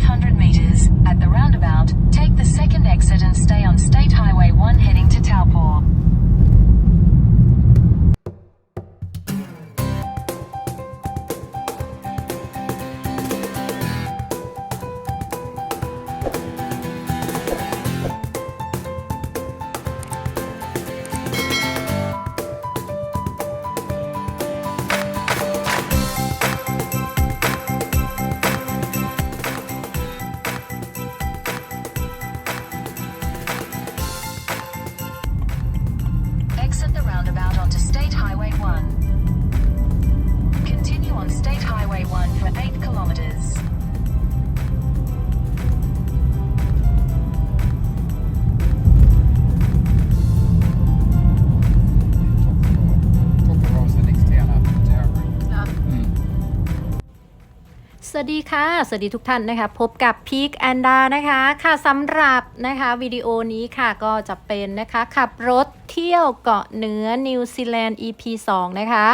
500 meters, at the roundabout, take the second exit and stay on State Highway 1 heading to Taupo. สวัสดีค่ะ สวัสดีทุกท่านนะคะ พบกับพีคแอนดานะคะ ค่ะสำหรับนะคะวิดีโอนี้ค่ะก็จะเป็นนะคะขับรถเที่ยวเกาะเหนือนิวซีแลนด์ EP 2 นะคะ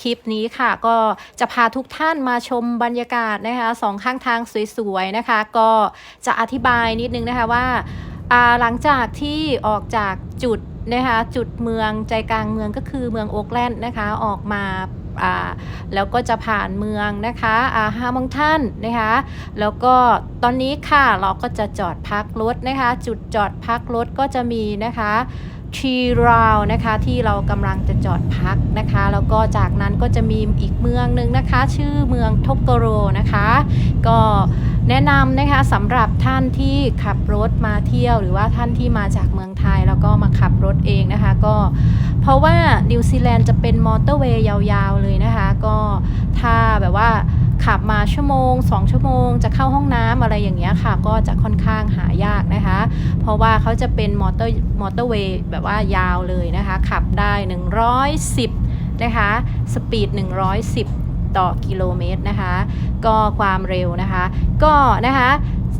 คลิปนี้ค่ะก็จะพาทุกท่านมาชมบรรยากาศนะคะสองข้างทางสวยๆนะคะ ก็จะอธิบายนิดนึงนะคะว่าหลังจากที่ออกจากจุดนะคะจุดเมืองใจกลางเมืองก็คือเมืองโอ๊กแลนด์นะคะออกมา อ่าแล้วก็จะผ่านเมืองนะคะอาฮามองท่านนะคะ แล้วก็ตอนนี้ค่ะเราก็จะจอดพักรถนะคะ จุดจอดพักรถก็จะมีนะคะทีราวนะคะที่เรากำลังจะจอดพักนะคะ แล้วก็จากนั้นก็จะมีอีกเมืองหนึ่งนะคะ ชื่อเมืองทกโกโรนะคะ ก็ แนะนำนะคะสำหรับท่านที่ขับรถมาเที่ยว หรือว่าท่านที่มาจากเมืองไทยแล้วก็มาขับรถเองนะคะก็เพราะว่านิวซีแลนด์จะเป็นมอเตอร์เวย์ยาวๆเลยนะคะก็ถ้าแบบว่าขับมาชั่วโมง 2 ชั่วโมง จะเข้าห้องน้ำอะไรอย่างเงี้ยค่ะ ก็จะค่อนข้างหายากนะคะ เพราะว่าเขาจะเป็นมอเตอร์มอเตอร์เวย์แบบว่ายาวเลยนะคะ ขับได้ 110 นะคะ สปีด 110 ต่อกิโลเมตรนะคะ ก็ความเร็วนะคะ ก็นะคะ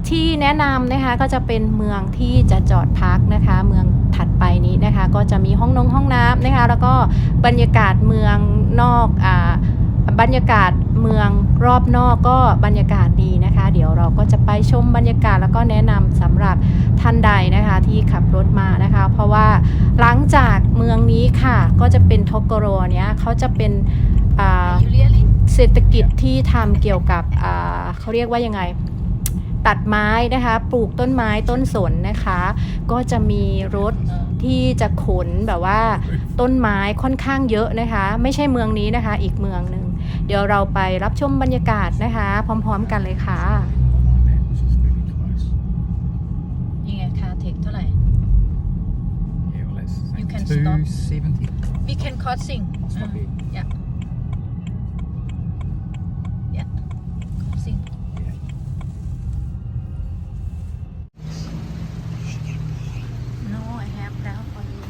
ที่แนะนำนะคะก็จะเป็นเมืองที่จะจอดพักนะคะ เมืองถัดไปนี้นะคะ ก็จะมีห้องนงห้องน้ำนะคะ แล้วก็บรรยากาศเมืองนอกอ่าบรรยากาศเมืองรอบนอกก็บรรยากาศดีนะคะ เดี๋ยวเราก็จะไปชมบรรยากาศแล้วก็แนะนำสำหรับท่านใดนะคะที่ขับรถมานะคะ เพราะว่าหลังจากเมืองนี้ค่ะก็จะเป็นทโกโรเนี้ยเขาจะเป็นอ่า เศรษฐกิจที่ทำเกี่ยวกับอ่าเขาเรียกว่ายังไง ตัดไม้นะคะปลูกต้นไม้ต้นสนนะคะ ก็จะมีรถที่จะขนแบบว่าต้นไม้ค่อนข้างเยอะนะคะ ไม่ใช่เมืองนี้นะคะ อีกเมืองหนึ่งเดี๋ยวเราไปรับชมบรรยากาศนะคะ พร้อมๆกันเลยค่ะ Which is really close. ยังไงคาเทคเท่าไหร่ Yeah, well, let's say You can stop. 270. we can crossing Stop here. yeah yeah crossing Yeah. no I have now for you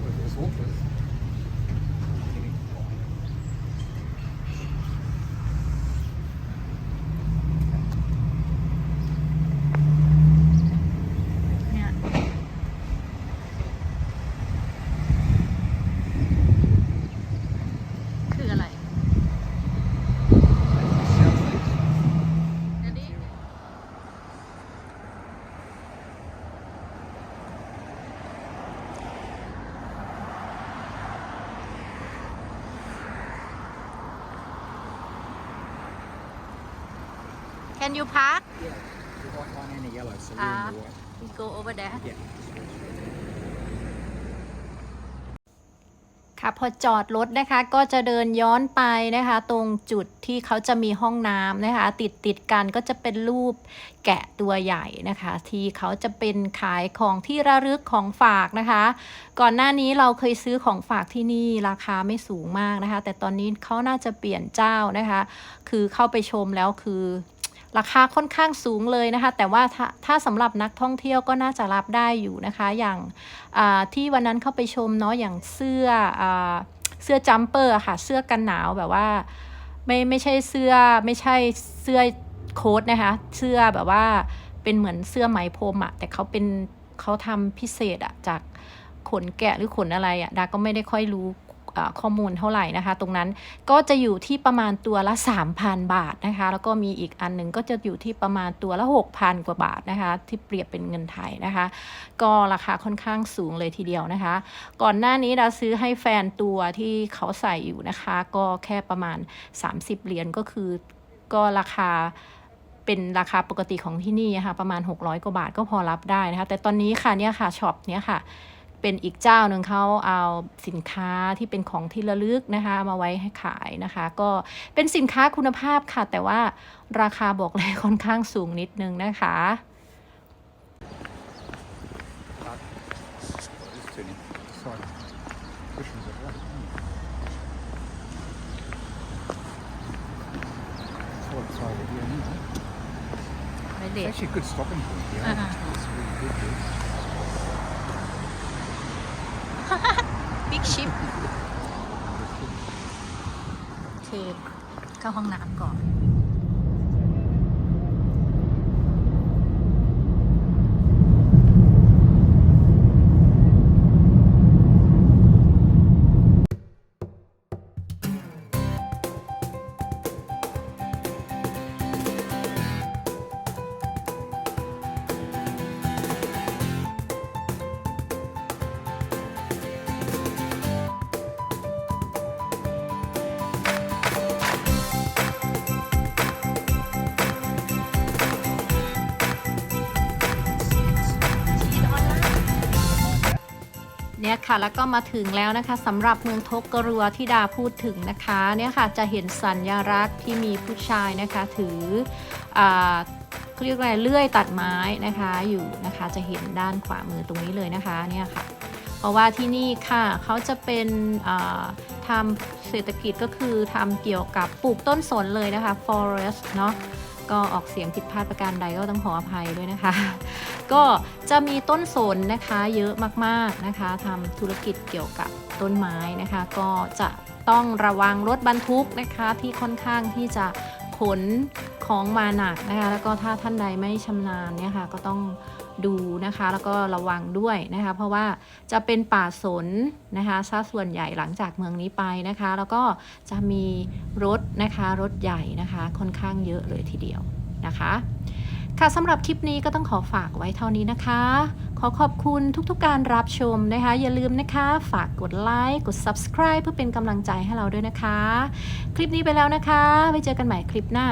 Well, it was awkward. เนี่ย คืออะไรเดี๋ยวนี้ Can you park Yeah, the white one and the yellow, so you're Ah. in the white. we go over there Yeah. ค่ะพอจอดรถนะคะก็จะเดินย้อนไปนะคะ ตรงจุดที่เขาจะมีห้องน้ำนะคะ ติดติดกันก็จะเป็นรูปแกะตัวใหญ่นะคะ ที่เขาจะเป็นขายของที่ระลึกของฝากนะคะ ก่อนหน้านี้เราเคยซื้อของฝากที่นี่ราคาไม่สูงมากนะคะ แต่ตอนนี้เขาน่าจะเปลี่ยนเจ้านะคะ คือเข้าไปชมแล้วคือ ราคาค่อนข้างสูงเลยนะคะ แต่ว่าถ้าถ้าสำหรับนักท่องเที่ยวก็น่าจะรับได้อยู่นะคะ อย่างที่วันนั้นเข้าไปชมเนาะอย่างเสื้ออเสื้อจัมเปอร์ค่ะ เสื้อกันหนาวแบบว่าไม่ไม่ใช่เสื้อไม่ใช่เสื้อโค้ทนะคะ เสื้อแบบว่าเป็นเหมือนเสื้อไหมพรมอะแต่เขาเป็นเขาทำพิเศษอะจากขนแกะหรือขนอะไรอะดาก็ไม่ได้ค่อยรู้ ข้อมูลเท่าไหร่นะคะ ตรงนั้นก็จะอยู่ที่ประมาณตัวละ 3,000 บาทนะคะ แล้วก็มีอีกอันหนึ่งก็จะอยู่ที่ประมาณตัวละ 6,000 กว่าบาทนะคะ ที่เปรียบเป็นเงินไทยนะคะ ก็ราคาค่อนข้างสูงเลยทีเดียวนะคะ ก่อนหน้านี้ดาซื้อให้แฟนตัวที่เขาใส่อยู่นะคะ ก็แค่ประมาณ 30 เหรียญก็คือก็ราคาเป็นราคาปกติของที่นี่นะคะประมาณ 600 กว่าบาทก็พอรับได้นะคะ แต่ตอนนี้ค่ะเนี่ยค่ะช็อปเนี้ยค่ะ เป็นอีกเจ้าหนึ่งเขาเอาสินค้าที่เป็นของที่ระลึกนะคะเอามาไว้ให้ขายนะคะ ก็เป็นสินค้าคุณภาพค่ะ แต่ว่าราคาบอกเลยค่อนข้างสูงนิดนึงนะคะ What is tuning? Side cushions are right. That's what it's over here now. ไม่ It's เด็ด actually a good stopping point here. Uh-huh. It's really good บิ๊กชิปโอเค เข้าห้องน้ำก่อน เนี่ยค่ะแล้วก็มาถึงแล้วนะคะสำหรับเมืองทกกรัวที่ดาพูดถึงนะคะเนี่ยค่ะจะเห็นสัญลักษณ์ที่มีผู้ชายนะคะถืออเรียกอะไรเลื่อยตัดไม้นะคะอยู่นะคะจะเห็นด้านขวามือตรงนี้เลยนะคะเนี่ยค่ะเพราะว่าที่นี่ค่ะเขาจะเป็นทำเศรษฐกิจก็คือทำเกี่ยวกับปลูกต้นสนเลยนะคะ forest เนาะ ก็ออกเสียงผิดพลาดประการใดก็ต้องขออภัยด้วยนะคะ ก็จะมีต้นสนนะคะเยอะมากๆนะคะทำธุรกิจเกี่ยวกับต้นไม้นะคะ ก็จะต้องระวังรถบรรทุกนะคะที่ค่อนข้างที่จะขนของมาหนักนะคะ แล้วก็ถ้าท่านใดไม่ชำนาญเนี่ยค่ะก็ต้อง ดูนะคะ แล้วก็ระวังด้วยนะคะ เพราะว่าจะเป็นป่าสนนะคะซะส่วนใหญ่หลังจากเมืองนี้ไปนะคะ แล้วก็จะมีรถนะคะรถใหญ่นะคะ ค่อนข้างเยอะเลยทีเดียวนะคะ ค่ะสำหรับคลิปนี้ก็ต้องขอฝากไว้เท่านี้นะคะ ขอขอบคุณทุกๆการรับชมนะคะ อย่าลืมนะคะ ฝากกดไลค์กด subscribe เพื่อเป็นกำลังใจให้เราด้วยนะคะ คลิปนี้ไปแล้วนะคะ ไว้เจอกันใหม่คลิปหน้า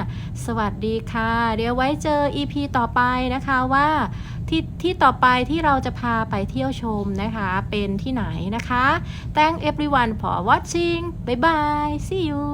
สวัสดีค่ะ เดี๋ยวไว้เจอ EP ต่อไปนะคะว่าที่ที่ต่อไปที่เราจะพาไปเที่ยวชมนะคะ เป็นที่ไหนนะคะ Thank everyone for watching bye bye see you